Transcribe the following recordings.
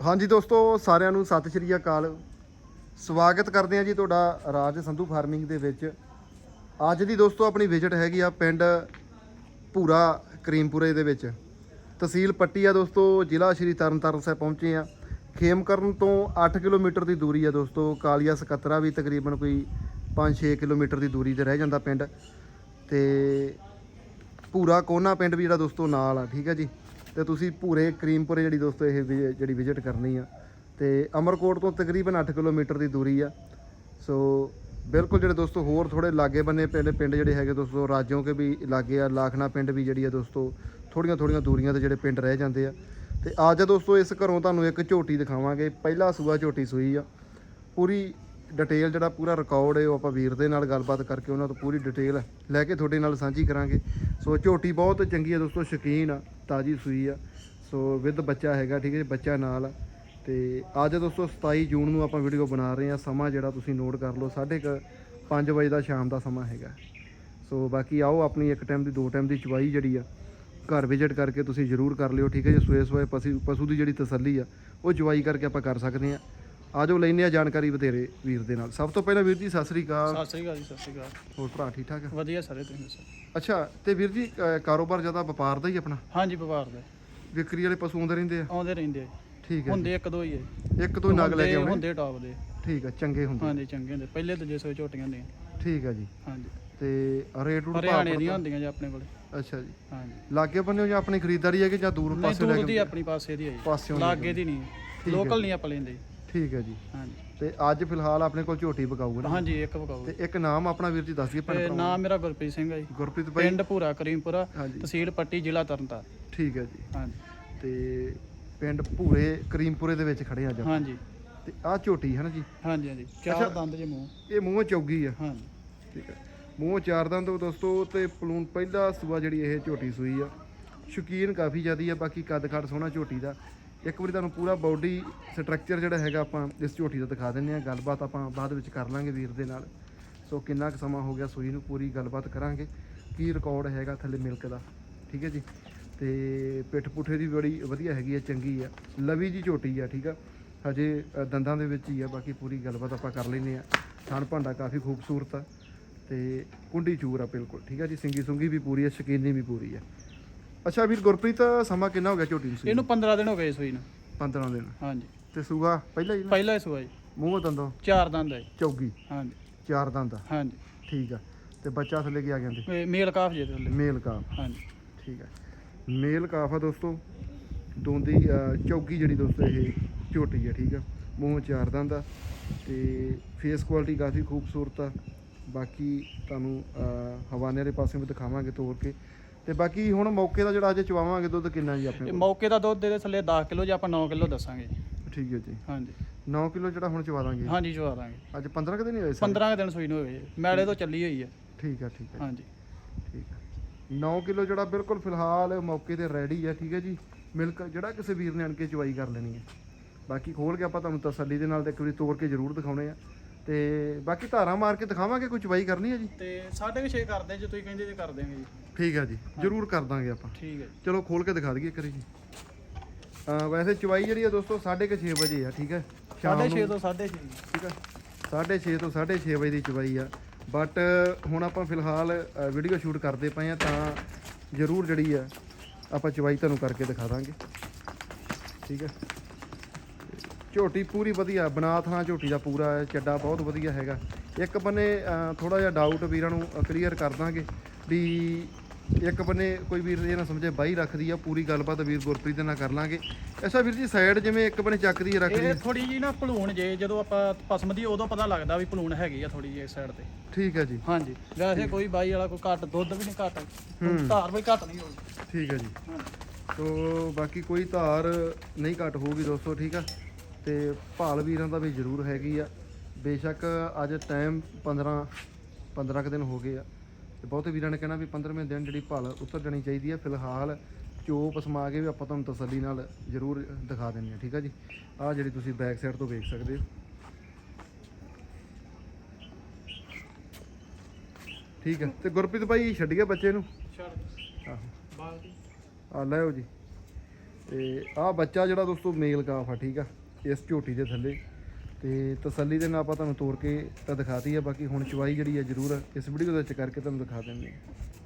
ਹਾਂਜੀ ਦੋਸਤੋ, ਸਾਰਿਆਂ ਨੂੰ ਸਤਿ ਸ਼੍ਰੀ ਅਕਾਲ। ਸਵਾਗਤ ਕਰਦੇ ਹਾਂ ਜੀ ਤੁਹਾਡਾ ਰਾਜ ਸੰਧੂ ਫਾਰਮਿੰਗ ਦੇ ਵਿੱਚ। ਅੱਜ ਦੀ ਦੋਸਤੋ ਆਪਣੀ ਵਿਜ਼ਿਟ ਹੈਗੀ ਆ ਪਿੰਡ ਭੂਰਾ ਕਰੀਮਪੁਰੇ ਦੇ ਵਿੱਚ। ਤਹਿਸੀਲ ਪੱਟੀ ਆ ਦੋਸਤੋ, ਜ਼ਿਲ੍ਹਾ ਸ਼੍ਰੀ ਤਰਨਤਾਰਨ ਸਾਹਿਬ ਪਹੁੰਚੇ ਆ ਖੇਮਕਰਨ ਤੋਂ 8 ਕਿਲੋਮੀਟਰ ਦੀ ਦੂਰੀ ਆ ਦੋਸਤੋ, ਕਾਲੀਆ ਸਕੱਤਰਾ ਵੀ ਤਕਰੀਬਨ ਕੋਈ 5-6 ਕਿਲੋਮੀਟਰ ਦੀ ਦੂਰੀ ਤੇ ਰਹਿ ਜਾਂਦਾ ਪਿੰਡ। ਤੇ ਪੂਰਾ ਕੋਨਾ ਪਿੰਡ ਵੀ ਜਿਹੜਾ ਦੋਸਤੋ ਨਾਲ ਆ, ਠੀਕ ਹੈ ਜੀ। ਤੇ ਤੁਸੀਂ ਪੂਰੇ ਕਰੀਮਪੁਰੇ ਜਿਹੜੀ ਦੋਸਤੋ ਇਹ ਵਿ- ਜਿਹੜੀ ਵਿਜ਼ਿਟ ਕਰਨੀ ਆ। ਤੇ ਅਮਰਕੋਟ ਤੋਂ ਤਕਰੀਬਨ 8 ਕਿਲੋਮੀਟਰ ਦੀ ਦੂਰੀ ਆ। ਸੋ ਬਿਲਕੁਲ ਜਿਹੜੇ ਦੋਸਤੋ ਹੋਰ ਥੋੜੇ ਲਾਗੇ ਬੰਨੇ ਪਿੰਡ ਪਿੰਡ ਜਿਹੜੇ ਹੈਗੇ ਦੋਸਤੋ, ਰਾਜੋਂ ਕੇ ਵੀ ਲਾਗੇ ਆ, ਲਾਖਣਾ ਪਿੰਡ ਵੀ ਜਿਹੜੀ ਆ ਦੋਸਤੋ ਥੋੜੀਆਂ ਥੋੜੀਆਂ ਦੂਰੀਆਂ ਤੇ ਜਿਹੜੇ ਪਿੰਡ ਰਹਿ ਜਾਂਦੇ ਆ। ਤੇ ਅੱਜ ਦੋਸਤੋ ਇਸ ਘਰੋਂ ਤੁਹਾਨੂੰ ਇੱਕ ਝੋਟੀ ਦਿਖਾਵਾਂਗੇ। ਪਹਿਲਾ ਸੂਆ ਝੋਟੀ ਸੂਈ ਆ। ਪੂਰੀ ਡਿਟੇਲ ਜਿਹੜਾ ਪੂਰਾ ਰਿਕਾਰਡ ਹੈ ਉਹ ਆਪਾਂ ਵੀਰ ਦੇ ਨਾਲ ਗੱਲਬਾਤ ਕਰਕੇ ਉਹਨਾਂ ਤੋਂ ਪੂਰੀ ਡਿਟੇਲ ਲੈ ਕੇ ਤੁਹਾਡੇ ਨਾਲ ਸਾਂਝੀ ਕਰਾਂਗੇ। ਸੋ ਝੋਟੀ ਬਹੁਤ ਚੰਗੀ ਹੈ ਦੋਸਤੋ ਸ਼ੌਕੀਨ ਆ ਤਾਜੀ ਸੂਈ ਆ। ਸੋ ਵਿਦ ਬੱਚਾ ਹੈਗਾ ਠੀਕ ਹੈ ਜੀ, ਬੱਚਾ ਨਾਲ ਆ। ਤੇ ਅੱਜ ਦੋਸਤੋ 27 ਜੂਨ ਨੂੰ ਆਪਾਂ ਵੀਡੀਓ ਬਣਾ ਰਹੇ ਹਾਂ। ਸਮਾਂ ਜਿਹੜਾ ਤੁਸੀਂ ਨੋਟ ਕਰ ਲਓ 5:30 ਵਜੇ ਦਾ ਸ਼ਾਮ ਦਾ ਸਮਾਂ ਹੈਗਾ। ਸੋ ਬਾਕੀ ਆਓ ਆਪਣੀ ਇੱਕ ਟਾਈਮ ਦੀ ਦੋ ਟਾਈਮ ਦੀ ਚਵਾਈ ਜਿਹੜੀ ਆ ਘਰ ਵਿਜ਼ਿਟ ਕਰਕੇ ਤੁਸੀਂ ਜ਼ਰੂਰ ਕਰ ਲਿਓ ਠੀਕ ਹੈ ਜੀ। ਸਵੇਰੇ ਸਵੇਰੇ ਪਸ਼ੂ ਪਸ਼ੂ ਦੀ ਜਿਹੜੀ ਤਸੱਲੀ ਆ ਉਹ ਚਵਾਈ ਕਰਕੇ ਆਪਾਂ ਕਰ ਸਕਦੇ ਆ ਆਜੋ ਲੈਨੇ ਆ ਜਾਣਕਾਰੀ ਬਥੇਰੇ ਵੀਰ ਦੇ ਨਾਲ। ਸਭ ਤੋਂ ਪਹਿਲਾਂ ਵੀਰ ਜੀ ਸਤਿ ਸ੍ਰੀ ਅਕਾਲ। ਸਤਿ ਸ੍ਰੀ ਅਕਾਲ ਜੀ ਸਤਿ ਸ੍ਰੀ ਅਕਾਲ। ਹੋਰ ਭਰਾ ਠੀਕ ਠਾਕ ਆ? ਵਧੀਆ ਸਾਰੇ ਤੁਸੀਂ ਦੱਸੋ? ਅੱਛਾ ਤੇ ਵੀਰ ਜੀ ਅ, ਕਾਰੋਬਾਰ ਜ਼ਿਆਦਾ ਵਪਾਰ ਦਾ ਹੀ ਆਪਣਾ? ਹਾਂਜੀ ਵਪਾਰ ਦੇ। ਵਿਕਰੀ ਵਾਲੇ ਪਸ਼ੂ ਆਉਂਦੇ ਰਹਿੰਦੇ ਆ? ਆਉਂਦੇ ਰਹਿੰਦੇ ਆ ਠੀਕ ਹੈ ਹੁੰਦੇ ਇੱਕ ਦੋ ਹੀ ਆ ਜੀ। ਇੱਕ ਤੋਂ ਹੀ ਨਗ ਲੈ ਕੇ ਆਉਣੇ? ਹੁੰਦੇ ਟਾਪ ਦੇ। ਠੀਕ ਹੈ ਚੰਗੇ ਹੁੰਦੇ ਹਾਂਜੀ ਚੰਗੇ ਹੁੰਦੇ। ਪਹਿਲੇ ਦੂਜੇ ਸੋਏ ਝੋਟੀਆਂ ਹੁੰਦੀਆਂ। ਠੀਕ ਹੈ ਜੀ। ਹਾਂਜੀ। ਤੇ ਰੇਟ ਰੂਟ ਹਰਿਆਣੇ ਦੀਆਂ ਹੁੰਦੀਆਂ ਜੀ ਆਪਣੇ ਕੋਲ। ਅੱਛਾ ਜੀ। ਹਾਂਜੀ। ਲਾਗੇ ਬੰਨੇ ਜਾਂ ਆਪਣੀ ਖਰੀਦਦਾਰੀ ਹੈ ਕਿ ਜਾਂ ਦੂਰ ਨਹੀਂ ਪਾਸੇ ਲੈ ਦੂਰ ਦੀ ਆਪਣੀ ਪਾਸੇ ਦੀ ਆ ਜੀ। ਪਾਸਿਓਂ ਲਾਗੇ ਦੀ ਨਹੀਂ। ਲੋਕਲ ਨਹੀਂ ਆਪਾਂ ਲੈਂਦੇ ਜੀ। ਠੀਕ ਹੈ ਜੀ। ਹਾਂਜੀ। ਤੇ ਅੱਜ ਫਿਲਹਾਲ ਆਪਣੇ ਕੋਲ ਝੋਟੀ ਪਕਾਊਗਾ ਨਾ ਹਾਂਜੀ ਇੱਕ ਵਕਾਓ ਤੇ ਇੱਕ ਨਾਮ ਆਪਣਾ ਵੀਰ ਜੀ ਦੱਸ ਦਈਏ ਭੈਣ ਤੇ ਭਰਾਵਾਂ ਨਾਮ ਮੇਰਾ ਗੁਰਪ੍ਰੀਤ ਸਿੰਘ ਹੈ ਜੀ। ਗੁਰਪ੍ਰੀਤ ਭਾਈ? ਪਿੰਡ ਭੂਰਾ ਕਰੀਮਪੁਰਾ ਹਾਂਜੀ। ਤਹਿਸੀਲ ਪੱਟੀ ਜ਼ਿਲ੍ਹਾ ਤਰਨਤਾਰਨ। ਠੀਕ ਹੈ ਜੀ। ਹਾਂਜੀ। ਤੇ ਪਿੰਡ ਭੂਰੇ ਕਰੀਮਪੁਰੇ ਦੇ ਵਿੱਚ ਖੜੇ ਆ ਅੱਜ ਹਾਂਜੀ। ਤੇ ਆਹ ਝੋਟੀ ਹੈ ਨਾ ਜੀ? ਹਾਂਜੀ ਹਾਂਜੀ। ਚਾਰ ਦੰਦ ਜੇ ਮੂੰਹ। ਇਹ ਮੂੰਹ ਚੌਗੀ ਆ। ਹਾਂਜੀ। ਠੀਕ ਹੈ। ਮੂੰਹ ਚਾਰ ਦੰਦ ਤੋਂ ਦੋਸਤੋ ਤੇ ਪਲੂਨ ਪਹਿਲਾ ਸੂਆ ਜਿਹੜੀ ਇਹ ਝੋਟੀ ਸੂਈ ਆ। ਸ਼ੌਕੀਨ ਕਾਫੀ ਜ਼ਿਆਦੀ ਆ ਬਾਕੀ ਕੱਦ ਕੱਦ ਸੋਹਣਾ ਝੋਟੀ ਦਾ। ਇੱਕ ਵਾਰੀ ਤੁਹਾਨੂੰ ਪੂਰਾ ਬਾਡੀ ਸਟਰਕਚਰ ਜਿਹੜਾ ਹੈਗਾ ਆਪਾਂ ਇਸ ਝੋਟੀ ਦਾ ਦਿਖਾ ਦਿੰਨੇ ਆ ਗੱਲਬਾਤ ਆਪਾਂ ਬਾਅਦ ਵਿੱਚ ਕਰ ਲਾਂਗੇ ਵੀਰ ਦੇ ਨਾਲ। ਸੋ ਕਿੰਨਾ ਕੁ ਸਮਾਂ ਹੋ ਗਿਆ ਸੂਈ ਨੂੰ ਪੂਰੀ ਗੱਲਬਾਤ ਕਰਾਂਗੇ। ਕੀ ਰਿਕਾਰਡ ਹੈਗਾ ਥੱਲੇ ਮਿਲਕ ਦਾ? ਠੀਕ ਹੈ ਜੀ? ਤੇ ਪਿੱਠ ਪੁੱਠੇ ਦੀ ਬੜੀ ਵਧੀਆ ਹੈਗੀ ਆ, ਚੰਗੀ ਆ। ਲਵੀ ਜੀ ਝੋਟੀ ਆ, ਠੀਕ ਆ? ਹਜੇ ਦੰਦਾਂ ਦੇ ਵਿੱਚ ਹੀ ਆ, ਬਾਕੀ ਪੂਰੀ ਗੱਲਬਾਤ ਆਪਾਂ ਕਰ ਲੈਨੇ ਆ ਥਣ ਭਾਂਡਾ ਕਾਫੀ ਖੂਬਸੂਰਤ ਆ ਤੇ ਕੁੰਡੀ ਚੂਰ ਆ ਬਿਲਕੁਲ, ਠੀਕ ਆ ਜੀ? ਸਿੰਗੀ ਸੁੰਗੀ ਵੀ ਪੂਰੀ ਆ, ਸ਼ਕੀਨੀ ਵੀ ਪੂਰੀ ਆ। ਅੱਛਾ ਵੀਰ ਗੁਰਪ੍ਰੀਤ ਸਮਾਂ ਕਿੰਨਾ ਹੋ ਗਿਆ ਝੋਟੀ ਨੂੰ ਸੂਈ ਇਹਨੂੰ 15 ਦਿਨ ਹੋ ਗਏ ਸੂਈ ਨੂੰ। 15 ਦਿਨ। ਹਾਂਜੀ। ਤੇ ਸੂਗਾ ਪਹਿਲਾਂ ਹੀ ਨਾ? ਪਹਿਲਾ ਹੀ ਸੂਆ ਜੀ। ਮੂੰਹ ਦੰਦੋਂ? ਚਾਰ ਦੰਦ ਹੈ ਚੌਗੀ? ਹਾਂਜੀ। ਚਾਰ ਦੰਦ ਆ? ਹਾਂਜੀ। ਠੀਕ ਆ। ਤੇ ਬੱਚਾ ਥੱਲੇ ਕੀ ਆ ਜਾਂਦੇ ਇਹ ਮੇਲ ਕਾਫ ਜੇ ਥੱਲੇ। ਮੇਲ ਕਾਫ। ਹਾਂਜੀ। ਠੀਕ ਆ। ਮੇਲ ਕਾਫ ਆ ਦੋਸਤੋ। ਦੋਂਦੀ ਅ, ਚੌਗੀ ਜਿਹੜੀ ਦੋਸਤੋ ਇਹ ਝੋਟੀ ਆ ਠੀਕ ਆ। ਮੂੰਹ ਚਾਰ ਦੰਦ ਆ। ਤੇ ਫੇਸ ਕੁਆਲਿਟੀ ਕਾਫੀ ਖੂਬਸੂਰਤ ਆ। ਬਾਕੀ ਤੁਹਾਨੂੰ ਹਵਾਨੇ ਵਾਲੇ ਪਾਸੇ ਵੀ ਦਿਖਾਵਾਂਗੇ ਤੋੜ ਕੇ। ਤੇ ਬਾਕੀ ਹੁਣ ਮੌਕੇ ਦਾ ਜਿਹੜਾ ਅੱਜ ਚਵਾਵਾਂਗੇ ਦੁੱਧ ਕਿੰਨਾ ਜੀ ਆਪਣੇ ਇਹ ਕੋਲ? ਮੌਕੇ ਦਾ ਦੁੱਧ ਦੇ ਥੱਲੇ 10 ਕਿਲੋ ਜੇ ਆਪਾਂ 9 ਕਿਲੋ ਦੱਸਾਂਗੇ ਜੀ। ਠੀਕ ਹੈ ਜੀ। ਹਾਂਜੀ। 9 ਕਿਲੋ ਜਿਹੜਾ ਹੁਣ ਚਵਾ ਦਾਂਗੇ? ਹਾਂਜੀ ਚਵਾ ਦਾਂਗੇ। ਅੱਜ 15 ਕੁ ਦਿਨ ਹੀ ਹੋਏ ਸਨ 15 ਕੁ ਦਿਨ ਸੂਈ ਨੂੰ ਹੋਏ ਜੀ। ਮੈਲੇ ਤੋਂ ਚੱਲੀ ਹੋਈ ਹੈ। ਠੀਕ ਆ ਠੀਕ ਆ ਹਾਂਜੀ। ਠੀਕ ਆ 9 ਕਿਲੋ ਜਿਹੜਾ ਬਿਲਕੁਲ ਫਿਲਹਾਲ ਮੌਕੇ ਤੇ ਰੈਡੀ ਆ ਠੀਕ ਹੈ ਜੀ। ਮਿਲਕ ਜਿਹੜਾ ਕਿਸੇ ਵੀਰ ਨੇ ਆਣ ਕੇ ਚਵਾਈ ਕਰ ਲੈਣੀ ਹੈ। ਬਾਕੀ ਖੋਲ ਕੇ ਆਪਾਂ ਤੁਹਾਨੂੰ ਤਸੱਲੀ ਦੇ ਨਾਲ ਤੇ ਇੱਕ ਵਾਰੀ ਤੋੜ ਕੇ ਜ਼ਰੂਰ ਦਿਖਾਉਣੇ ਆ। ਤੇ ਬਾਕੀ ਧਾਰਾਂ ਮਾਰ ਕੇ ਦਿਖਾਵਾਂਗੇ ਕੋਈ ਚਵਾਈ ਕਰਨੀ ਹੈ ਜੀ? ਤੇ 6.5 ਕਰਦੇ ਜੇ ਤੁਸੀਂ ਕਹਿੰਦੇ ਜੇ ਕਰ ਦੇਵਾਂਗੇ ਜੀ। ਠੀਕ ਆ ਜੀ ਜ਼ਰੂਰ ਕਰ ਦਾਂਗੇ ਆਪਾਂ। ਠੀਕ ਹੈ ਜੀ। ਚਲੋ ਖੋਲ ਕੇ ਦਿਖਾ ਦਈਏ ਕਰੀ ਜੀ। ਅਹ ਵੈਸੇ ਚਵਾਈ ਜਿਹੜੀ ਆ ਦੋਸਤੋ 6:30 ਵਜੇ ਆ ਠੀਕ ਹੈ ਸ਼ਾਮ 6.5 ਨੂੰ। ਤੋਂ 6.5 ਠੀਕ ਹੈ 6:30 ਤੋਂ 6:30 ਵਜੇ ਦੀ ਚਵਾਈ ਆ। ਬਟ ਹੁਣ ਆਪਾਂ ਫਿਲਹਾਲ ਵੀਡੀਓ ਸ਼ੂਟ ਕਰਦੇ ਪਏ ਆ ਤਾਂ ਜ਼ਰੂਰ ਜਿਹੜੀ ਆ ਆਪਾਂ ਚਵਾਈ ਤੁਹਾਨੂੰ ਕਰਕੇ ਦਿਖਾ ਦਾਂਗੇ। ਠੀਕ ਹੈ ਝੋਟੀ ਪੂਰੀ ਵਧੀਆ ਬਣਾ ਥਾਂ ਝੋਟੀ ਦਾ ਪੂਰਾ ਚੱਡਾ ਬਹੁਤ ਵਧੀਆ ਹੈਗਾ। ਇੱਕ ਬੰਨੇ ਥੋੜਾ ਜਿਹਾ ਡਾਊਟ ਵੀਰਾਂ ਨੂੰ ਕਲੀਅਰ ਕਰ ਦਾਂਗੇ ਵੀ ਇੱਕ ਬੰਨੇ ਕੋਈ ਵੀਰ ਇਹ ਨਾ ਸਮਝੇ ਬਾਈ ਰੱਖਦੀ ਆ ਪੂਰੀ ਗੱਲਬਾਤ ਵੀਰ ਗੁਰਪ੍ਰੀਤ ਦੇ ਨਾਲ ਕਰ ਲਾਂਗੇ। ਅੱਛਾ ਵੀਰ ਜੀ ਸਾਈਡ ਜਿਵੇਂ ਇੱਕ ਬੰਨੇ ਚੱਕਦੀ ਰੱਖਦੀ ਇਹ। ਥੋੜੀ ਜੀ ਨਾ ਭਲੂਣ ਜੇ ਜਦੋਂ ਆਪਾਂ ਪਸਮ ਦੀ ਉਦੋਂ ਪਤਾ ਲੱਗਦਾ ਵੀ ਭਲੂਣ ਹੈਗੀ ਆ ਥੋੜੀ ਜਿਹੀ ਇਸ ਸਾਈਡ ਤੇ। ਠੀਕ ਹੈ ਜੀ। ਹਾਂਜੀ। ਵੈਸੇ ਕੋਈ ਬਾਈ ਵਾਲਾ ਕੋਈ ਘੱਟ ਦੁੱਧ ਵੀ ਨਹੀਂ ਘੱਟ ਧਾਰ ਵੀ ਘੱਟ ਨਹੀਂ ਹੋਊਗੀ। ਠੀਕ ਹੈ ਜੀ। ਤੋ ਬਾਕੀ ਕੋਈ ਧਾਰ ਨਹੀਂ ਘਟ ਹੋਊਗੀ ਦੋਸਤੋ ਠੀਕ ਆ? ਤੇ ਭਾਲ ਵੀਰਾਂ ਦਾ ਵੀ ਜ਼ਰੂਰ ਹੈਗੀ ਆ। ਬੇਸ਼ੱਕ ਅੱਜ ਟਾਈਮ 15 15 ਕੁ ਦਿਨ ਹੋ ਗਏ ਆ। ਤੇ ਬਹੁਤੇ ਵੀਰਾਂ ਨੇ ਕਹਿਣਾ ਵੀ 15ਵੇਂ ਦਿਨ ਜਿਹੜੀ ਭਾਲ ਉਤਰ ਜਾਣੀ ਚਾਹੀਦੀ ਆ। ਫਿਲਹਾਲ ਚੋਪ ਸਮਾ ਕੇ ਵੀ ਆਪਾਂ ਤੁਹਾਨੂੰ ਤਸੱਲੀ ਨਾਲ ਜ਼ਰੂਰ ਦਿਖਾ ਦਿੰਦੇ ਆ ਠੀਕ ਆ ਜੀ? ਆਹ ਜਿਹੜੀ ਤੁਸੀਂ ਬੈਕ ਸਾਈਡ ਤੋਂ ਵੇਖ ਸਕਦੇ ਹੋ। ਠੀਕ ਹੈ ਤੇ ਗੁਰਪ੍ਰੀਤ ਭਾਈ ਛੱਡੀਏ ਬੱਚੇ ਨੂੰ? ਛੱਡ। ਆਹੋ। ਬਾਲਟੀ। ਆ ਲਿਓ ਜੀ। ਤੇ ਆਹ ਬੱਚਾ ਜਿਹੜਾ ਦੋਸਤੋ ਮੇਲ ਕਾਫ ਆ ਠੀਕ ਆ। ਇਸ ਝੋਟੀ ਦੇ ਥੱਲੇ। ਤੇ ਤਸੱਲੀ ਦੇ ਨਾਲ ਆਪਾਂ ਤੁਹਾਨੂੰ ਤੋੜ ਕੇ ਤਾਂ ਦਿਖਾਤੀ ਆ, ਬਾਕੀ ਹੁਣ ਚਵਾਈ ਜਿਹੜੀ ਆ ਜ਼ਰੂਰ ਇਸ ਵੀਡੀਓ ਦੇ ਵਿੱਚ ਕਰਕੇ ਤੁਹਾਨੂੰ ਦਿਖਾ ਦਿੰਦੇ ਆ।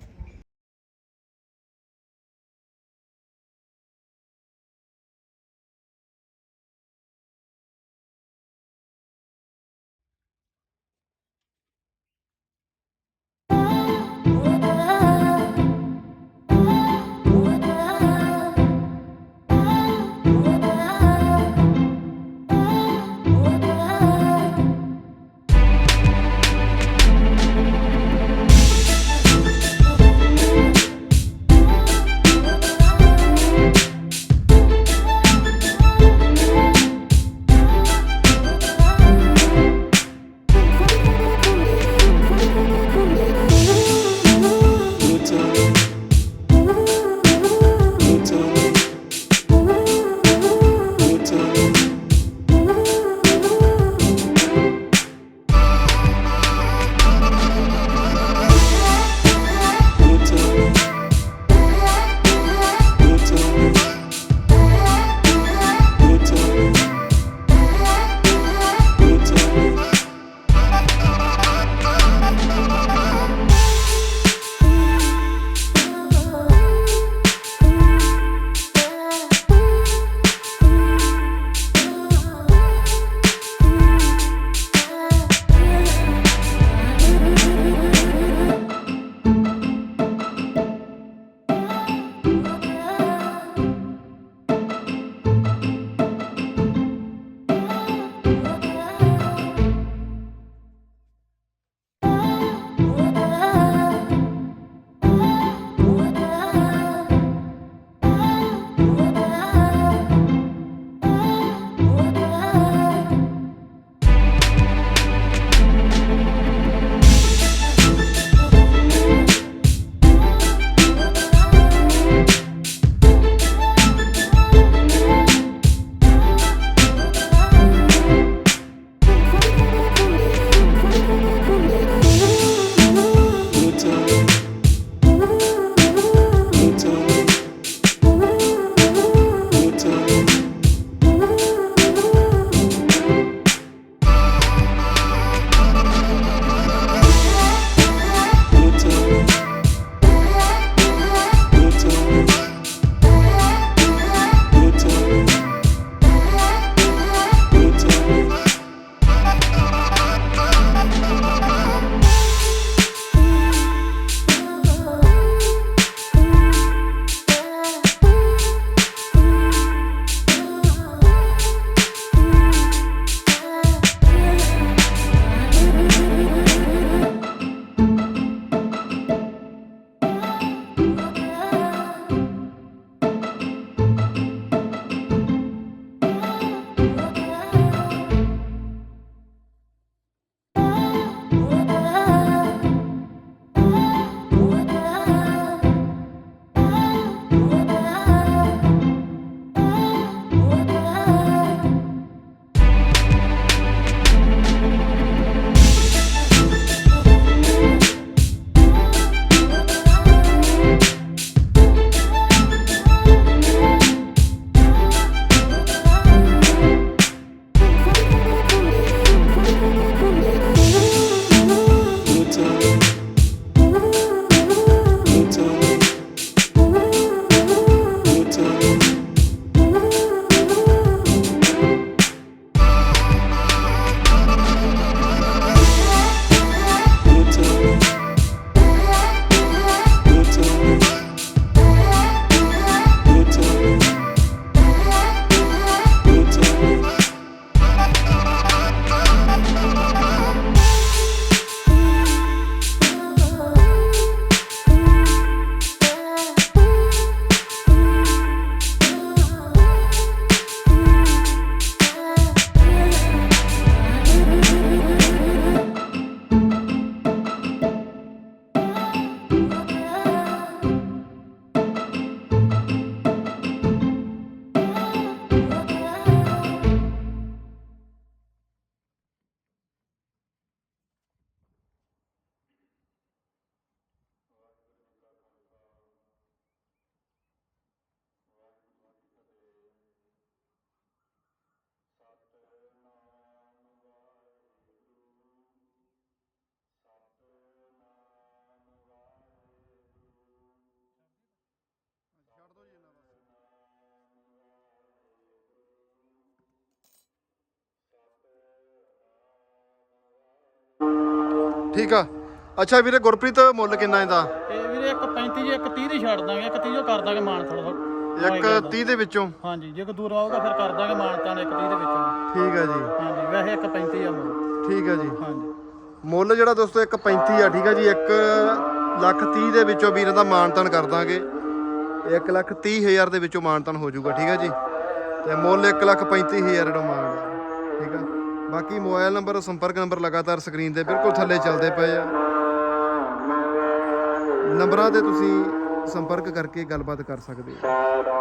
ਠੀਕ ਆ। ਅੱਛਾ ਵੀਰੇ ਗੁਰਪ੍ਰੀਤ ਮੁੱਲ ਕਿੰਨਾ ਇਹਦਾ? ਇਹ ਵੀਰੇ ਇੱਕ 35 ਜੀ ਇੱਕ 30 ਦੀ ਛੱਡ ਦਾਂਗੇ ਇੱਕ 30 ਜੋ ਕਰ ਦਾਂਗੇ ਮਾਨ ਥੋੜਾ ਇੱਕ 30 ਦੇ ਵਿੱਚੋਂ? ਹਾਂਜੀ ਜੇ ਕੋ ਦੂਰ ਆਊਗਾ ਫਿਰ ਕਰ ਦਾਂਗੇ ਮਾਨ ਤਾਂ ਇੱਕ 30 ਦੇ ਵਿੱਚੋਂ। ਠੀਕ ਆ ਜੀ। ਹਾਂਜੀ ਵੈਸੇ ਇੱਕ 35 ਆ ਮੁੱਲ। ਠੀਕ ਆ ਜੀ। ਹਾਂਜੀ। ਮੁੱਲ ਜਿਹੜਾ ਦੋਸਤੋ ਇੱਕ 35 ਆ ਠੀਕ ਆ ਜੀ 1 ਲੱਖ 30 ਦੇ ਵਿੱਚੋਂ ਵੀਰਾਂ ਦਾ ਮਾਨਤਨ ਕਰ ਦਾਂਗੇ। 1 ਲੱਖ 30 ਹਜ਼ਾਰ ਦੇ ਵਿੱਚੋਂ ਮਾਨਤਨ ਹੋ ਜਾਊਗਾ ਠੀਕ ਆ ਜੀ। ਤੇ ਮੁੱਲ 1 ਲੱਖ 35 ਹਜ਼ਾਰ ਮੰਗਦਾ ਠੀਕ ਆ। ਬਾਕੀ ਮੋਬਾਈਲ ਨੰਬਰ, ਸੰਪਰਕ ਨੰਬਰ ਲਗਾਤਾਰ ਸਕਰੀਨ ਦੇ ਬਿਲਕੁਲ ਥੱਲੇ ਚੱਲਦੇ ਪਏ ਆ। ਨੰਬਰਾਂ ਤੇ ਤੁਸੀਂ ਸੰਪਰਕ ਕਰਕੇ ਗੱਲਬਾਤ ਕਰ ਸਕਦੇ ਹੋ।